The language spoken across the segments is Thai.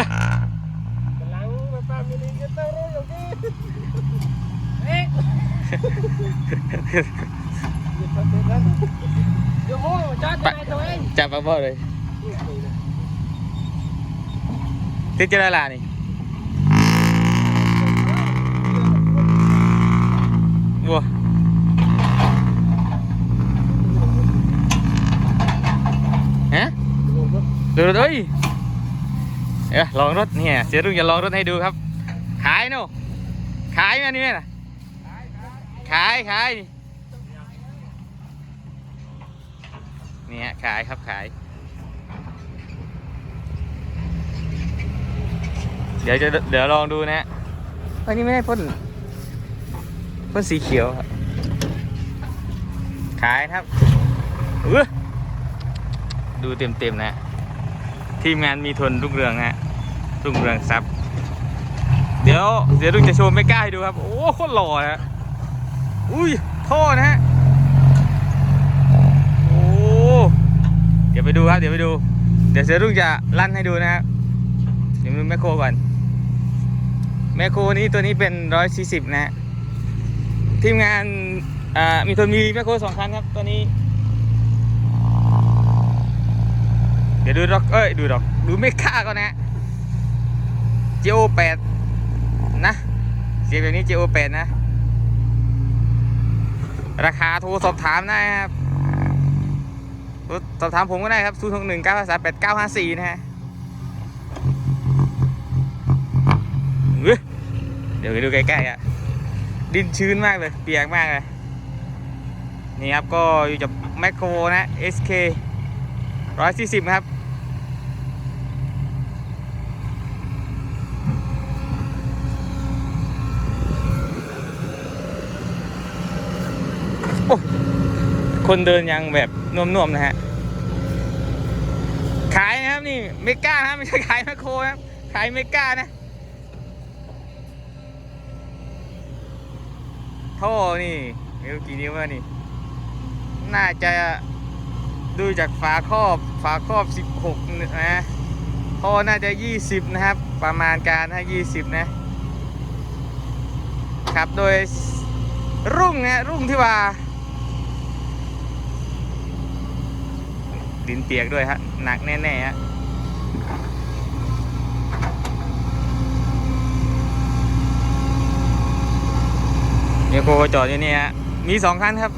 อ Lang pa minigit na ro yung Eh. Yung mo, chat na ito eh. จับมาบ่เลยติดจะ เอ้ยเอ้ยลองรถเนี่ยเสียรุ่งจะลองรถให้ดูครับ ขายโน่ขายไหมอันนี่น่ะขายขายนี่นี่ฮะขายครับขาย เดี๋ยวจะเดี๋ยวลองดูนะฮะอันนี้ไม่ได้พ่นพ่นสีเขียวครับขายครับเออดูเต็มเต็มๆนะ ทีมงานมีทนรุ่งเรืองนะฮะ รุ่งเรืองทรัพย์ เดี๋ยวเดี๋ยวลุงจะโชว์ไม่กล้าให้ดูครับ โอ้โคตรหล่อนะฮะอุ้ยท่อนะฮะโอ้เดี๋ยวไปดูครับ เดี๋ยวไปดู เดี๋ยวเสือรุ่งจะลั่นให้ดูนะครับเดี๋ยวมาดูแมคโครก่อนแมคโครนี้ตัวนี้เป็นร้อยสี่สิบนะฮะทีมงานอ่ามีทนมีแมคโครสองคันครับตัวนี้ เดี๋ยวดูดอกเอ้ยดูดอกดูไม่ค่าก่อนนะ เจโอแปดนะ เสียงแบบนี้เจโอแปดนะ ราคาโทรสอบถามได้ครับสอบถามผมก็ได้ครับ0 6 1 9 3 8 9 5 4นะฮะเว้ยเดี๋ยวไปดูใกล้ๆอะ ดินชื้นมากเลย เปียกมากเลย นี่ครับก็อยู่กับแมคโครนะ SK 140 ครับ คนเดินยังแบบน่วมๆนะฮะ ขายนะครับนี่เมก้านะครับไม่ใช่ขายแมคโครนะครับขายเมก้านะท่อนี่ม่รู้กี่นิ้วแล้วนี่ น่าจะดูจากฝาครอบฝาครอบ 16 นะท่อน่าจะ 20 นะครับ ประมาณการถ้า20 นะครับโดยรุ่งนะรุ่งที่ว่า ดินเปียกด้วยฮะ หนักแน่ๆฮะเมียโคจอดอยู่นี่ฮะ มีสองคันครับ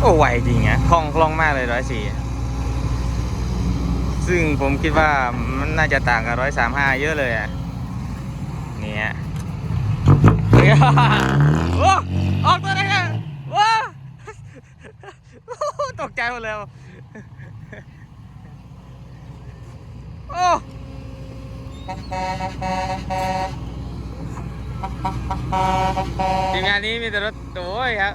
โอ้ไวจริงอะคล่องคล่องมากเลยร้อยสี่ซึ่งผมคิดว่ามันน่าจะต่างกับร้อยสามห้าเยอะเลยอะเนี่ย โอ้ออกตัวได้ไงว้าตกใจหมดแล้วโอ้ทีมงานนี้มีแต่รถโอ้ยครับ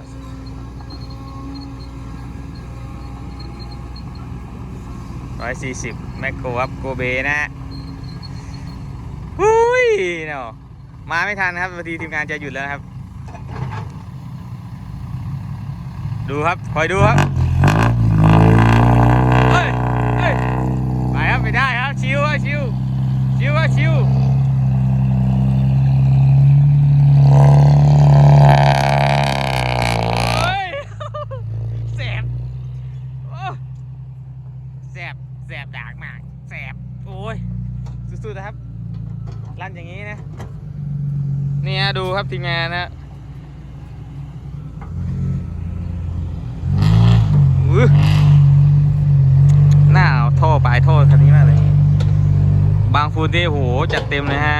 ร้อยสี่สิบแมคโครครับโกเบนะฮะหุยเนาะ มาไม่ทันครับพอดีทีมงานจะหยุดแล้วนะครับ ดูครับคอยดูครับเฮ้ยเฮ้ยไปครับไปได้ครับ ชิวครับชิวชิวครับชิวโอ้ยแสบแสบแสบดากมากแสบโอ้ยสุดๆนะครับ ลั่นอย่างนี้นะ นี่ฮะดูครับทีมงานนะอือหน้าเอาท่อปลายท่อคันนี้มากเลย บางฟูดนี่โหจัดเต็มเลยฮะ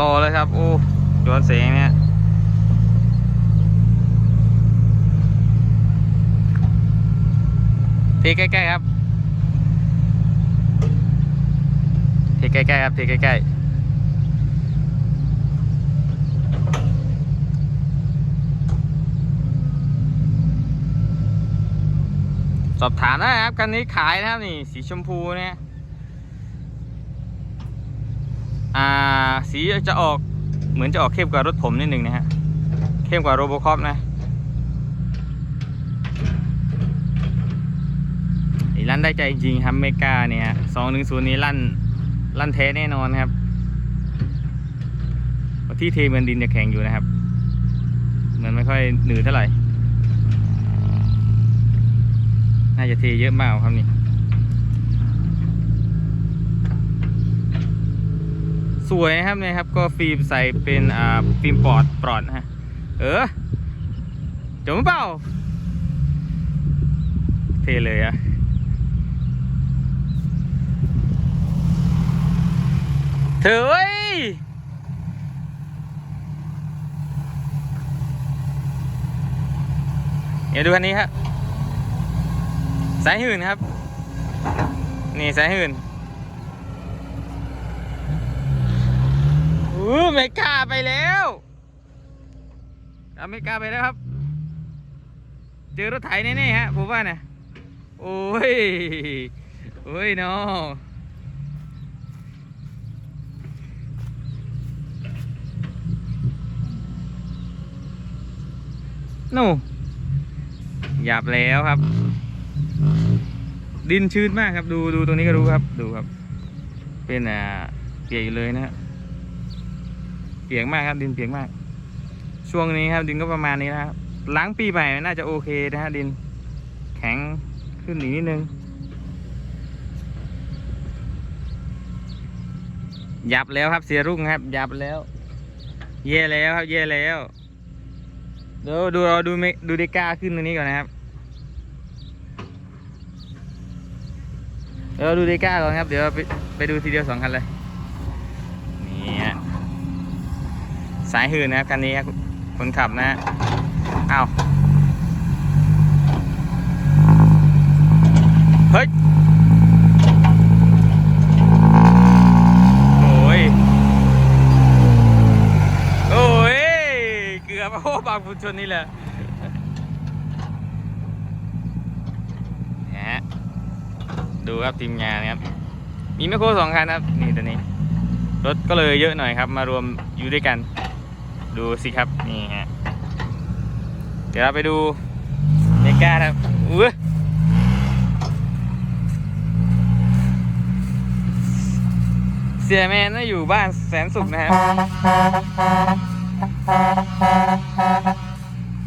รอเลยครับ โอ้ย้อนแสงเนี่ยทีใกล้ๆครับทีใกล้ๆครับทีใกล้ๆ สอบถามได้ครับคันนี้ขายนะครับนี่ สีชมพูเนี่ยอ่าสีจะออกเหมือนจะออกเข้มกว่ารถผมนิดหนึ่งนะฮะเข้มกว่าโรโบคอปนะได้ใจจริงครับเมกาเนี่ยสองหนึ่งศูนย์นี้ลั่นลั่นแท้แน่นอนครับที่เทเหมือนดินจะแข็งอยู่นะครับ เหมือนไม่ค่อยหนืดเท่าไหร่ น่าจะเทเยอะมากครับนี่ สวยนะครับเนี่ยครับ ก็ฟิล์มใส่เป็นอ่าฟิล์มปลอดปลอดนะฮะ เออจมเปล่า เทเลยอะเถอเว้ยเดี๋ยวดูคันนี้ครับ สายหื่นครับ นี่สายหื่นอู้ไม่กล้าไปแล้วอเมริกาไปแล้วครับ เจอรถไถแน่ๆฮะผมว่าเนี่ยโอ้ย โอ้ยเนาะนู่หยับแล้วครับ ดินชื้นมากครับ ดูดูตรงนี้ก็รู้ครับดูครับ เป็นอ่าเปียกอยู่เลยนะฮะเปียกมากครับดินเปียกมาก ช่วงนี้ครับดินก็ประมาณนี้นะครับหล้างปีใหม่น่าจะโอเคนะฮะดิน แข็งขึ้นอีกนิดนึงยับแล้วครับเสียรุ่งครับ ยับแล้ว เย่แล้วครับเย่แล้วเดี๋ยวดูเราดูเมดูเดก้าขึ้นตรงนี้ก่อนนะครับ ดี๋ยวเราดูเดก้าก่อนครับ เดี๋ยวไปไปดูทีเดียวสองคันเลย นี่ฮะสายหื่นนะครับคันนี้ครับคนขับนะฮะอ้าวเฮ้ยโอ้ยโอ้ยเกือบโอ้บางฝุ่นชนนี่แหละเนี่ยฮะ ดูครับทีมงานครับ มีแมคโครสองคันครับ นี่ตัวนี้ รถก็เลยเยอะหน่อยครับ มารวมอยู่ด้วยกัน ดูสิครับ นี่ฮะ เดี๋ยวเราไปดูเมกาครับอุ้ยเสียแมนน่าอยู่บ้านแสนสุขนะครับ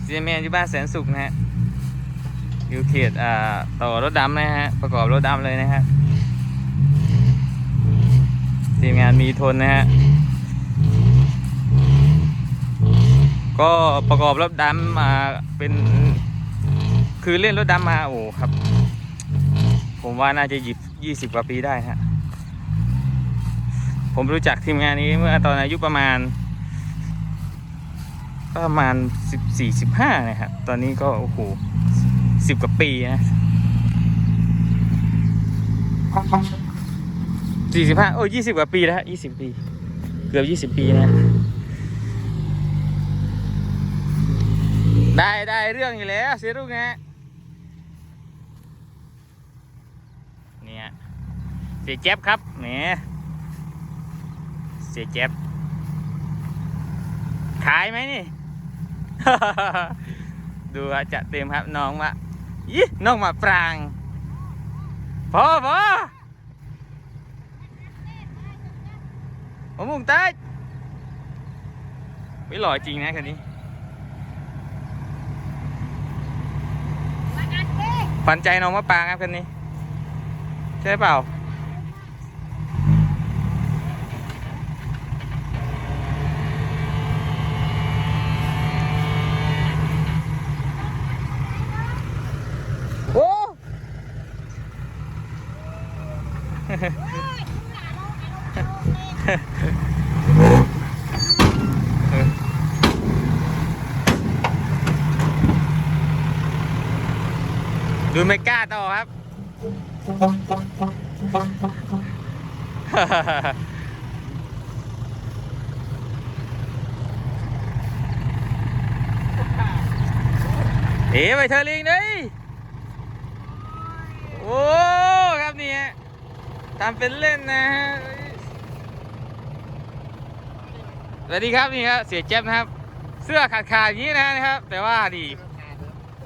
เสียแมนอยู่บ้านแสนสุขนะฮะ อยู่เขตอ่าต่อรถดำนะฮะ ประกอบรถดำเลยนะฮะทีมงานมีทนนะฮะ ก็ประกอบรถดำมาเป็น คือเล่นรถดำมาโอ้ครับ ผมว่าน่าจะหยิบยี่สิบกว่าปีได้ฮะ ผมรู้จักทีมงานนี้เมื่อตอนอายุประมาณ ประมาณสิบสี่สิบห้านะครับตอนนี้ก็โอ้โห สิบกว่าปีนะสี่สิบห้าโอ้ยี่สิบกว่าปีแล้วยี่สิบปี เกือบยี่สิบปีนะ ได้ได้เรื่องอยู่แล้วเสียรูกนะเนี่ยเสียแจ๊บครับเนี่ยเสียแจ๊บขายไหมนี่ ดูจะเต็มครับน้องมะ ยี่น้องมาปรางพอพอผมมุ่งใต้ไม่หล่อจริงนะคันนี้ฝันใจน้องมะปรางครับคันนี้ ใช่เปล่า โอ้ ดูไม่กล้าต่อครับเอ๋ไปเธอลิงดิโอ้ครับนี่ทำเป็นเล่นนะฮะสวัสดีครับนี่ครับเสียเจ็บนะครับ เสื้อขาดขาดๆอย่างนี้นะครับ แต่ว่าดี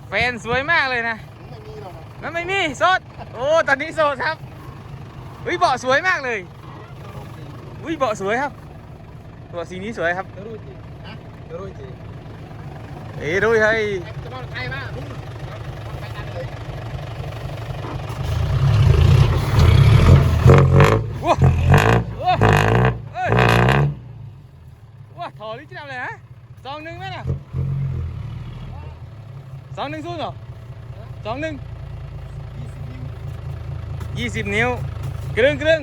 แฟนสวยมากเลยนะ ม่มีหรอกครับมันไม่มีโสด โอ้ตอนนี้โสดครับอุ้ยเบาะสวยมากเลยอุ้ยเบาะสวยครับเบาะสีนี้สวยครับจะรู้จริงนะจะรู้จริงเอ้ยรู้เฮ้ยจะนอนใครมาพุ่งไปกันเลยว้าว้าเอ้ยว้าถอดลิจิตเลยฮะสองหนึ่งไหมน่ะสองหนึ่งสู้เหรอสองหนึ่ง ยี่สิบนิ้วกรึ่งกรึ่ง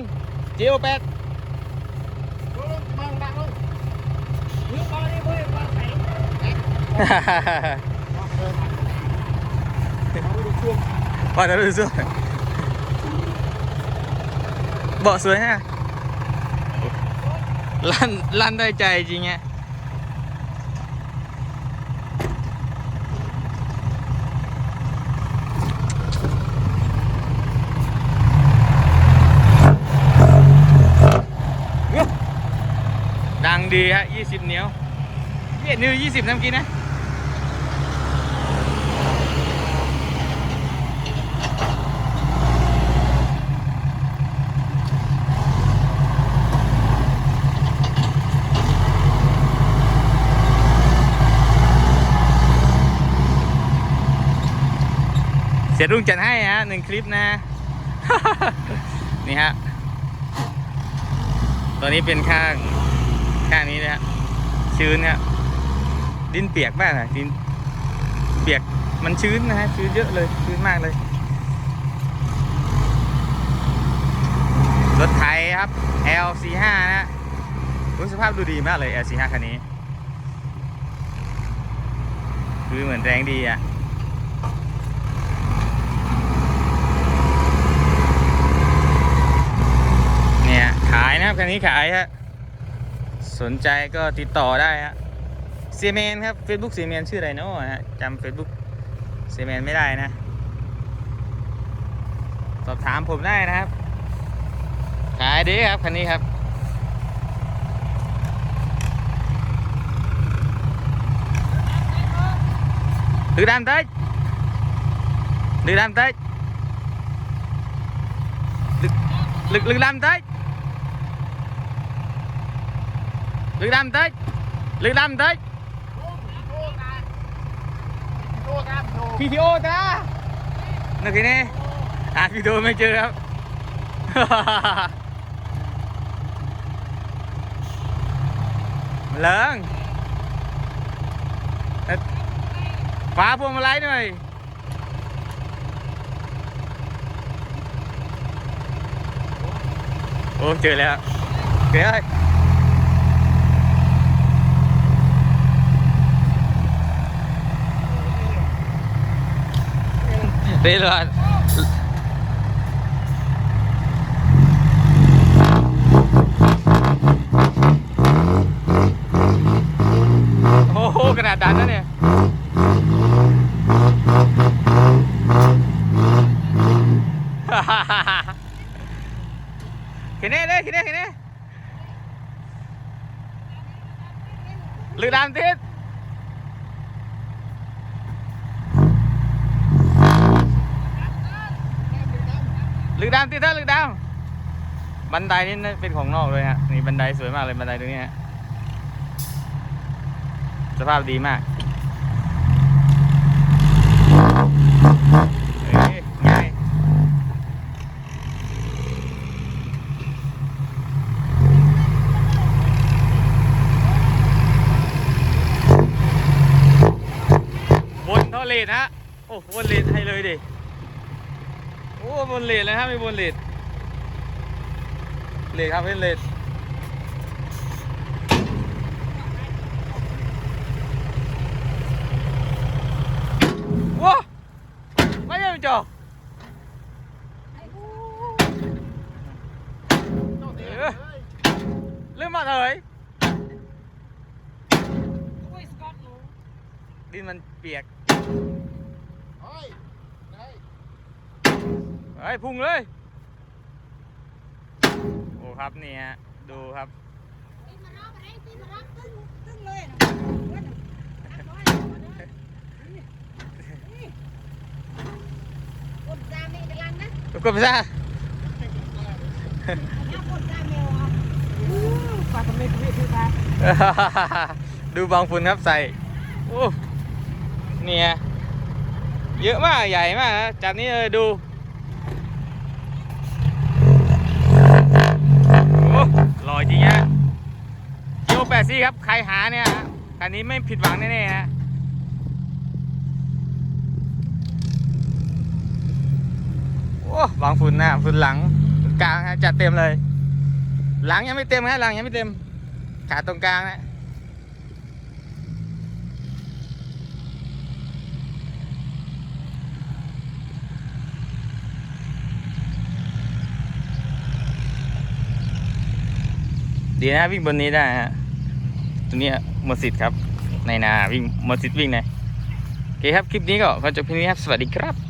เจียวแปดมองดังลงมือบอลีฮะยี่สิบเหนียวเบียดนิ้วยี่สิบทำกินนะเสียรุ่งจัดให้ฮะหนึ่งคลิปนะ นี่ฮะตอนนี้เป็นข้าง ข้างนี้นะฮะชื้นฮะดินเปียกมากอะดินเปียกมันชื้นนะฮะชื้นเยอะเลยชื้นมากเลย รถไถครับ L45 นะฮะสภาพดูดีมากเลย L45 คันนี้คือเหมือนแรงดีอะเนี่ยขายนะครับคันนี้ขายฮะ สนใจก็ติดต่อได้ฮะเซเมนครับ Facebook เซเมนชื่ออะไรเนาะฮะจำ Facebook เซเมนไม่ได้นะ สอบถามผมได้นะครับ ขายดีครับ คันนี้ครับ Lư đam tới Lư đam tới Lư, lư, lư đam tới Lư đam tới Lư đam tới Video ta Nè kìa nè À video mới chưa không Lớn ขวาพวงมาลัยห ตีเลยโอ้โหขนาดดันนะเนี่ยขึ้นเน่เลยขี่นเน่ขี่นเน่หรือดามติด nè khi nè lực đam tiếp lực đam tiếp đó lực đam บันไดนี่เป็นของนอกเลยฮะนี่บันไดสวยมากเลยบันไดตรงนี้ฮะสภาพดีมากง่ายบนท่าเลทฮะ โอ้บนเลทให้เลยดิ บนเลทเลยฮะมีบนเลทเลทครับเป็นเลทว้าไม่ใช่จ่อเออเรื่องมาเถยดินมันเปียก เฮ้ยพุ่งเลย โอ้ครับนี่ฮะดูครับตีมารับอะไรตีมารับตึ้งตึ้งเลยนะกดใจทุกคนไปซะน้ำคนได้แมวครับปลาทำไมไม่คือปลาดูบางฝุ่นครับใส่โอ้เนี่ยเยอะมากใหญ่มากนะจากนี้เลยดูโอ้หล่อจริงฮะกิโลแปดซี่ครับ ใครหาเนี่ยคันนี้ไม่ผิดหวังแน่ๆฮะโอ้บางฝุ่นหน้าฝุ่นหลังกลางฮะจัดเต็มเลย หลังยังไม่เต็มฮะหลังยังไม่เต็ม ขาตรงกลางนะ ดีนะวิ่งบนนี้ได้ฮะตัวนี้มดสิทธิ์ครับ ในนาวิ่งมดสิทธิ์วิ่งนะโอเคครับ คลิปนี้ก็ขอจบเพียงนี้ครับ สวัสดีครับ